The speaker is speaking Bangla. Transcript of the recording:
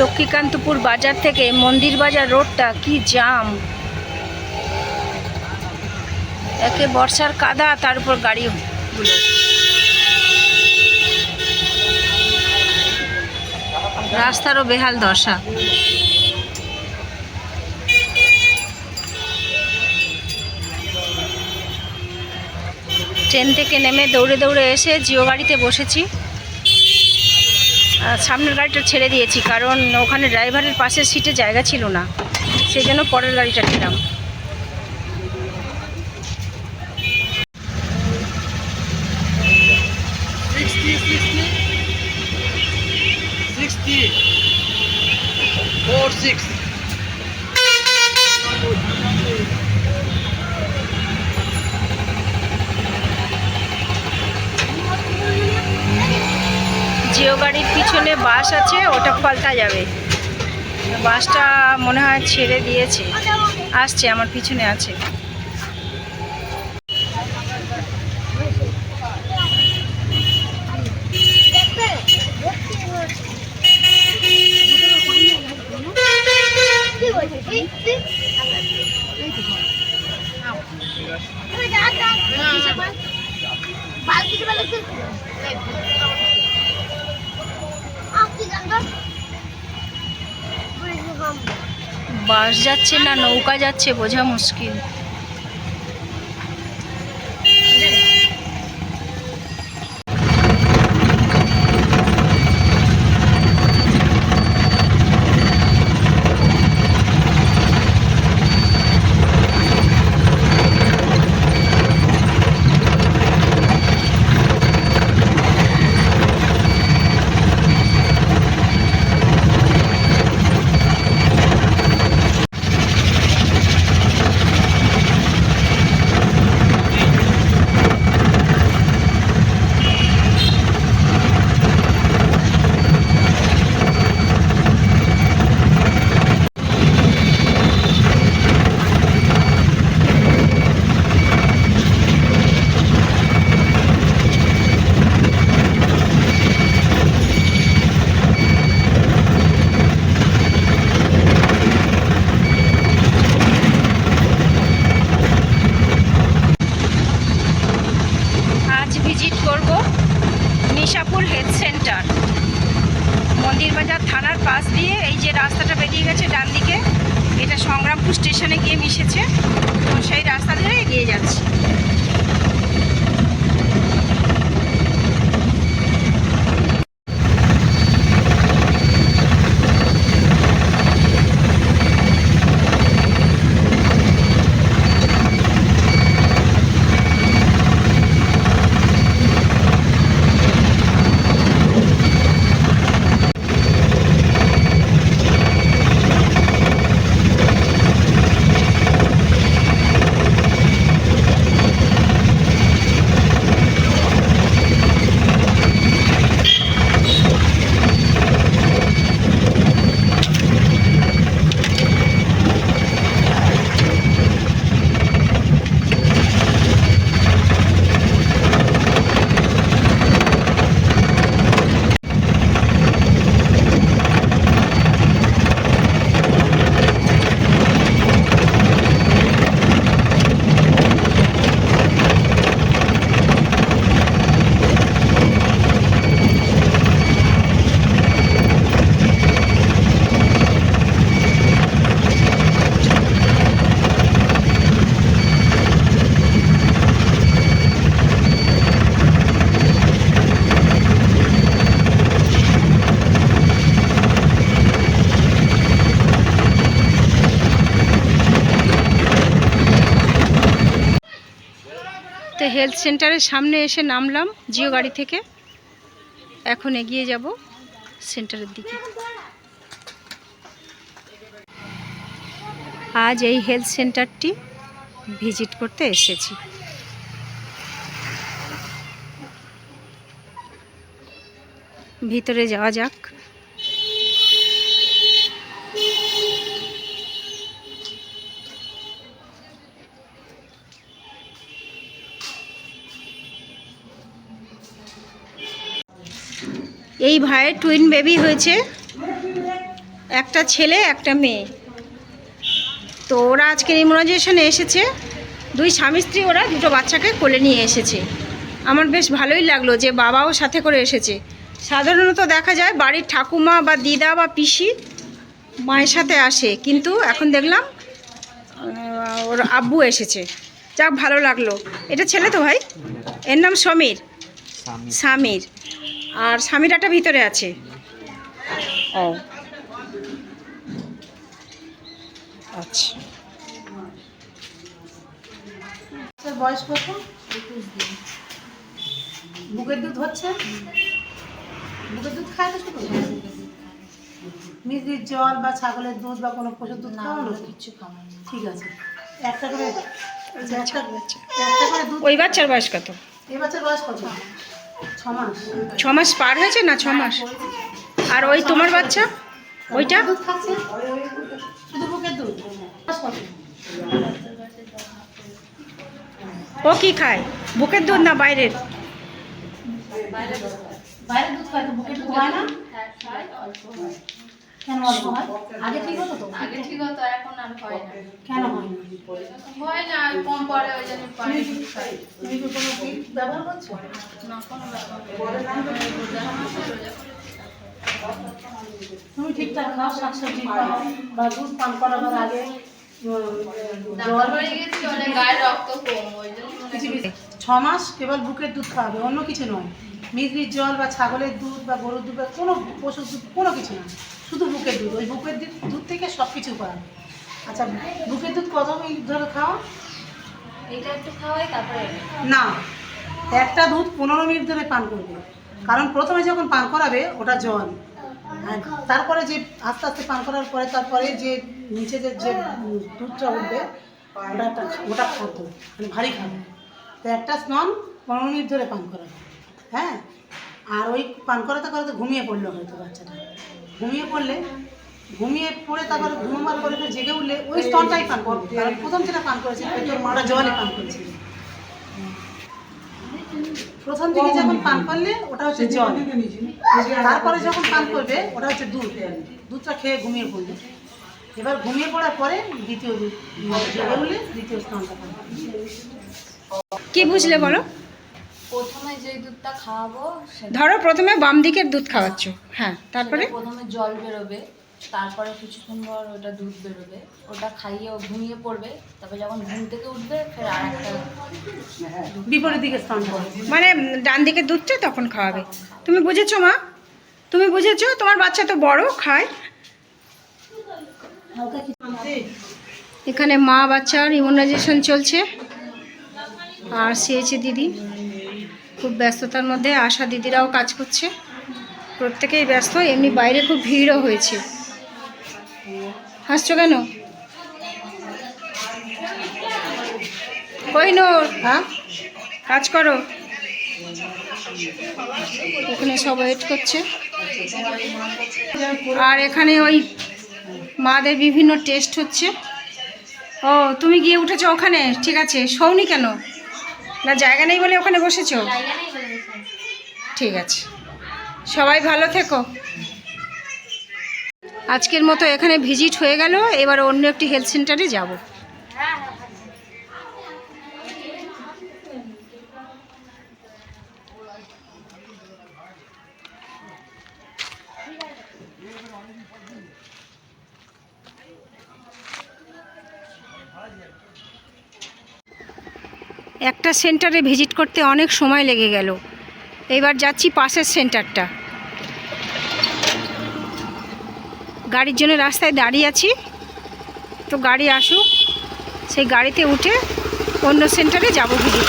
লক্ষ্মীকান্তপুর বাজার থেকে মন্দির বাজার রোডটা কি জাম? একে বর্ষার কাদা, তার উপর গাড়িগুলো রাস্তারও বেহাল দশা। ট্রেন থেকে নেমে দৌড়ে দৌড়ে এসে জিও গাড়িতে বসেছি। সামনের গাড়িটা ছেড়ে দিয়েছি, কারণ ওখানে ড্রাইভারের পাশের সিটে জায়গা ছিল না, সেই জন্য পরের গাড়িটা নিলাম। জিও গাড়ির পিছনে বাস আছে, ওটা পাল্টা যাবে। বাসটা মনে হয় ছেড়ে দিয়েছে। আসছে, আমার পিছনে আছে। বাস যাচ্ছে না নৌকা যাচ্ছে বোঝা মুশকিল আজ ভিজিট করব নিশাপুর হেলথ সেন্টার। মন্দিরবাজার থানার পাশ দিয়ে এই যে রাস্তাটা বেরিয়ে গেছে ডান দিকে, এটা সংগ্রামপুর স্টেশনে গিয়ে মিশেছে। তো সেই রাস্তা ধরে এগিয়ে যাচ্ছি। হেলথ সেন্টারের সামনে এসে নামলাম জিও গাড়ি থেকে। এখন এগিয়ে যাব সেন্টারের দিকে। আজ এই হেলথ সেন্টারটি ভিজিট করতে এসেছি। ভিতরে যাওয়া যাক। এই ভাইয়ের টুইন বেবি হয়েছে। একটা ছেলে একটা মেয়ে। তো ওরা আজকের ইমিউনাইজেশনে এসেছে। দুই স্বামী স্ত্রী ওরা দুটো বাচ্চাকে কোলে নিয়ে এসেছে। আমার বেশ ভালোই লাগল যে বাবাও সাথে করে এসেছে। সাধারণত দেখা যায় বাড়ির ঠাকুমা বা দিদা বা পিসি মায়ের সাথে আসে কিন্তু এখন দেখলাম ওর আব্বু এসেছে। যাক ভালো লাগল। এটা ছেলে তো ভাই? এর নাম সমীর। স্বামীর আর স্বামীরাটা ভিতরে আছে। ও। আচ্ছা। বয়স কত? বুকের দুধ হচ্ছে? বুকের দুধ খায় তো মিষ্টির জল বা ছাগলের দুধ বা কোনো পশুর দুধ খাওয়ানো কিছু খাওয়ানো ঠিক আছে। একটা করে আচ্ছা, একটা একটা করে দুধ ওই বাচ্চার বয়স কত? এই বাচ্চার বয়স কত? ছ মাস পার হয়েছে না ছ মাস আর ওই তোমার বাচ্চা? ওইটা? ও কি খায়? বুকের দুধ না বাইরের? বাইরের দুধ খায় তো বুকের দুধ হয় না? কেন অল্প হয়? আগে ঠিক হতো তো? আগে ঠিক হতো এখন আর হয় না। কেন হয়? না হয় না কম পড়ে ওই জন্য পানি তুমি কি কোনো ব্যবহার করছ না। কোনো। তুমি ঠিকঠাক খাও শাকসবজি খাও বা দুধ পান করাবার আগে ছ মাস কেবল বুকের দুধ খাওয়াবে অন্য কিছু নয়। মিগরির জল বা ছাগলের দুধ বা গরুর দুধ বা কোনো পশুর দুধ কোনো কিছু না শুধু বুকের দুধ ওই বুকের দুধ দুধ থেকে সব কিছু করা আচ্ছা বুকের দুধ কত মিনিট ধরে খাওয়া এইটা একটু খাওয়াই তারপরে না একটা দুধ পনেরো মিনিট ধরে পান করবে। কারণ প্রথমে যখন পান করাবে ওটা জল। তারপরে যে আস্তে আস্তে পান করার পরে তারপরে যে নিচে যে যে দুধটা উঠবে ওটা ওটা খাদ্য মানে ভারী খাবে তো একটা স্নান পনেরো মিনিট ধরে পান করাবে। হ্যাঁ আর ওই পান করাতে করাতে ঘুমিয়ে পড়ল হয়তো বাচ্চাটা। ঘুমিয়ে পড়লে ঘুমিয়ে পড়ে তারপর ঘুমাবার পরে জেগে উঠলে ওই স্তনটাই পান করবে কারণ প্রথম যেটা পান করেছে পেটের মাটা জলই পান করেছিল। প্রথম দিকে যখন পান করলে ওটা হচ্ছে জল। তারপরে যখন পান করবে ওটা হচ্ছে দুধ। দুধটা খেয়ে ঘুমিয়ে পড়বে এবার ঘুমিয়ে পড়ার পরে দ্বিতীয় দুধ। জেগে উঠলে দ্বিতীয় স্নানটা পান কি বুঝলে বলো? প্রথমে যে দুধটা খাওয়াবো ধরো প্রথমে বাম দিকের দুধ খাওয়াচ্ছ। হ্যাঁ তারপরে? প্রথমে জল বেরোবে তারপরে কিছুক্ষণ পর ওটা দুধ বেরোবে। ওটা খাইয়ে ও ঘুমিয়ে পড়বে তারপরে যখন ঘুম থেকে উঠবে ফের আর একটা বিপরীত দিকে স্নান করবে মানে ডান দিকের দুধটা তখন খাওয়াবে। তুমি বুঝেছ মা? তুমি বুঝেছ? তোমার বাচ্চা তো বড় খায়। হালকা কিছু আনতে এখানে মা বাচ্চার ইমিউনাইজেশন চলছে। আর সিএইচে দিদি। খুব ব্যস্ততার মধ্যে আশা দিদিরাও কাজ করছে। প্রত্যেকেই ব্যস্ত, এমনি বাইরে খুব ভিড়ও হয়েছে। হাসছো কেন? কইনোর হ্যাঁ? কাজ করো। এখানে সব ওয়েট করছে। আর এখানে ওই মাদের বিভিন্ন টেস্ট হচ্ছে। ও, তুমি গিয়ে উঠেছো ওখানে? ঠিক আছে শোনি কেন? না জায়গা নেই বলে ওখানে বসেছ? ঠিক আছে। সবাই ভালো থেকো। আজকের মতো এখানে ভিজিট হয়ে গেল। এবার অন্য একটি হেলথ সেন্টারে যাব। একটা সেন্টারে ভিজিট করতে অনেক সময় লেগে গেল। এবার যাচ্ছি পাশের সেন্টারটা। গাড়ির জন্য রাস্তায় দাঁড়িয়ে আছি। তো গাড়ি আসুক, সেই গাড়িতে উঠে অন্য সেন্টারে যাব ভিজিট